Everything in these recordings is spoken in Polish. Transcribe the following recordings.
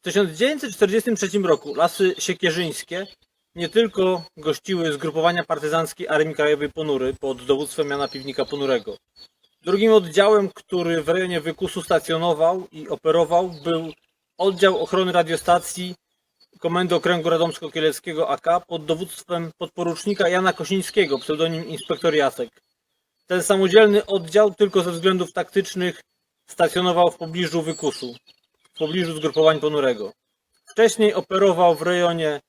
W 1943 roku lasy siekierzyńskie nie tylko gościły zgrupowania partyzanckie Armii Krajowej Ponury pod dowództwem Jana Piwnika Ponurego. Drugim oddziałem, który w rejonie Wykusu stacjonował i operował, był oddział ochrony radiostacji Komendy Okręgu Radomsko-Kieleckiego AK pod dowództwem podporucznika Jana Kosińskiego, pseudonim Inspektor Jacek. Ten samodzielny oddział tylko ze względów taktycznych stacjonował w pobliżu Wykusu, pobliżu zgrupowań Ponurego. Wcześniej operował w rejonie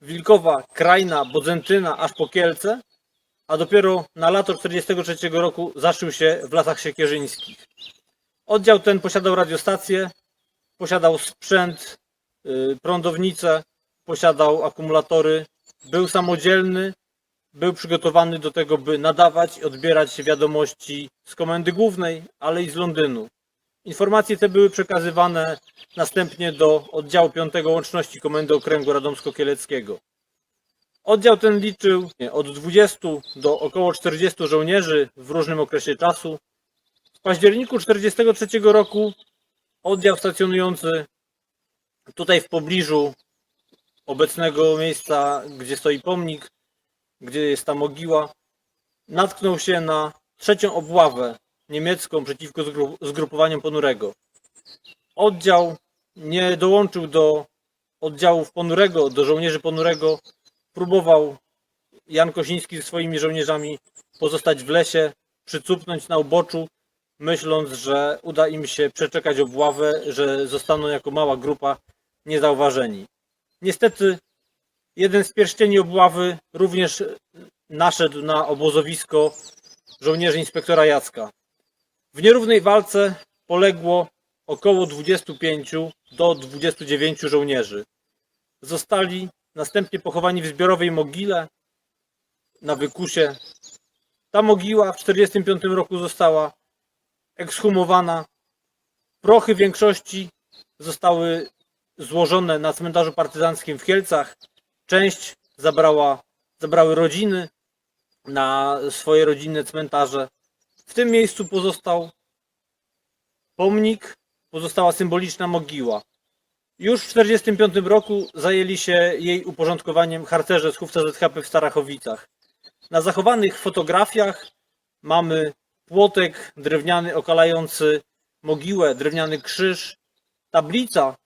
Wilkowa, Krajna, Bodzentyna, aż po Kielce, a dopiero na lato 1943 roku zaszył się w lasach siekierzyńskich. Oddział ten posiadał radiostację, posiadał sprzęt, y, prądownice, posiadał akumulatory, był samodzielny, był przygotowany do tego, by nadawać i odbierać wiadomości z komendy głównej, ale i z Londynu. Informacje te były przekazywane następnie do oddziału 5 łączności Komendy Okręgu Radomsko-Kieleckiego. Oddział ten liczył od 20 do około 40 żołnierzy w różnym okresie czasu. W październiku 1943 roku oddział stacjonujący tutaj w pobliżu obecnego miejsca, gdzie stoi pomnik, gdzie jest ta mogiła, natknął się na trzecią obławę niemiecką przeciwko zgru- zgrupowaniom Ponurego. Oddział nie dołączył do oddziałów Ponurego, do żołnierzy Ponurego. Próbował Jan Kosiński ze swoimi żołnierzami pozostać w lesie, przycupnąć na uboczu, myśląc, że uda im się przeczekać obławę, że zostaną jako mała grupa niezauważeni. Niestety jeden z pierścieni obławy również naszedł na obozowisko żołnierzy inspektora Jacka. W nierównej walce poległo około 25 do 29 żołnierzy. Zostali następnie pochowani w zbiorowej mogile na Wykusie. Ta mogiła w 1945 roku została ekshumowana. Prochy większości zostały złożone na cmentarzu partyzanckim w Kielcach. Część zabrała, zabrały rodziny na swoje rodzinne cmentarze. W tym miejscu pozostał pomnik, pozostała symboliczna mogiła. Już w 1945 roku zajęli się jej uporządkowaniem harcerze z chówca ZHP w Starachowicach. Na zachowanych fotografiach mamy płotek drewniany okalający mogiłę, drewniany krzyż. Tablica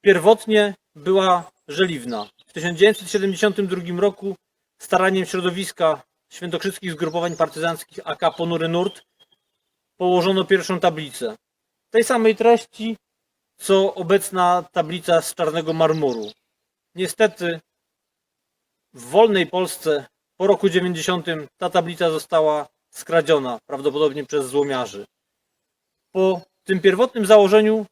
pierwotnie była żeliwna. W 1972 roku staraniem środowiska świętokrzyskich zgrupowań partyzanckich AK Ponury Nurt położono pierwszą tablicę. Tej samej treści, co obecna tablica z czarnego marmuru. Niestety w wolnej Polsce po roku 90 ta tablica została skradziona, prawdopodobnie przez złomiarzy. Po tym pierwotnym założeniu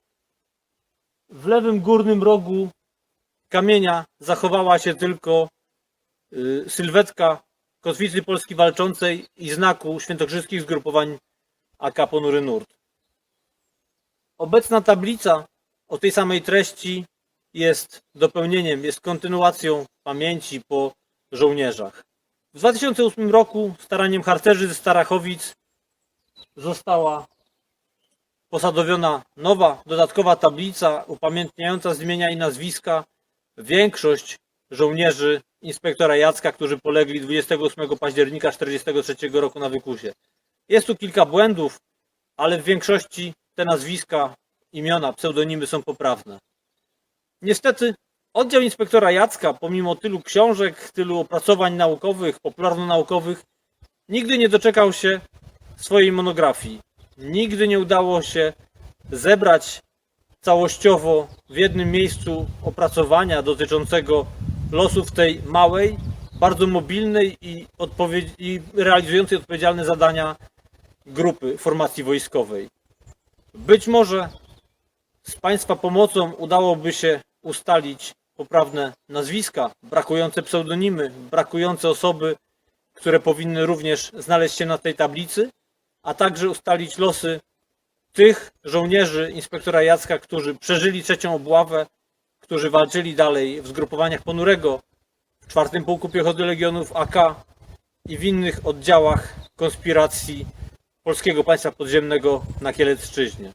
w lewym górnym rogu kamienia zachowała się tylko y, sylwetka kotwicy Polski Walczącej i znaku świętokrzyskich zgrupowań AK Ponury Nurt. Obecna tablica o tej samej treści jest dopełnieniem, jest kontynuacją pamięci po żołnierzach. W 2008 roku staraniem harcerzy ze Starachowic została posadowiona nowa, dodatkowa tablica upamiętniająca z imienia i nazwiska większość żołnierzy inspektora Jacka, którzy polegli 28 października 1943 roku na Wykusie. Jest tu kilka błędów, ale w większości te nazwiska, imiona, pseudonimy są poprawne. Niestety oddział inspektora Jacka, pomimo tylu książek, tylu opracowań naukowych, popularno-naukowych, nigdy nie doczekał się swojej monografii. Nigdy nie udało się zebrać całościowo w jednym miejscu opracowania dotyczącego losów tej małej, bardzo mobilnej i, i realizującej odpowiedzialne zadania grupy formacji wojskowej. Być może z Państwa pomocą udałoby się ustalić poprawne nazwiska, brakujące pseudonimy, brakujące osoby, które powinny również znaleźć się na tej tablicy, a także ustalić losy tych żołnierzy inspektora Jacka, którzy przeżyli trzecią obławę, którzy walczyli dalej w zgrupowaniach Ponurego, w czwartym pułku piechoty Legionów AK i w innych oddziałach konspiracji Polskiego Państwa Podziemnego na Kielecczyźnie.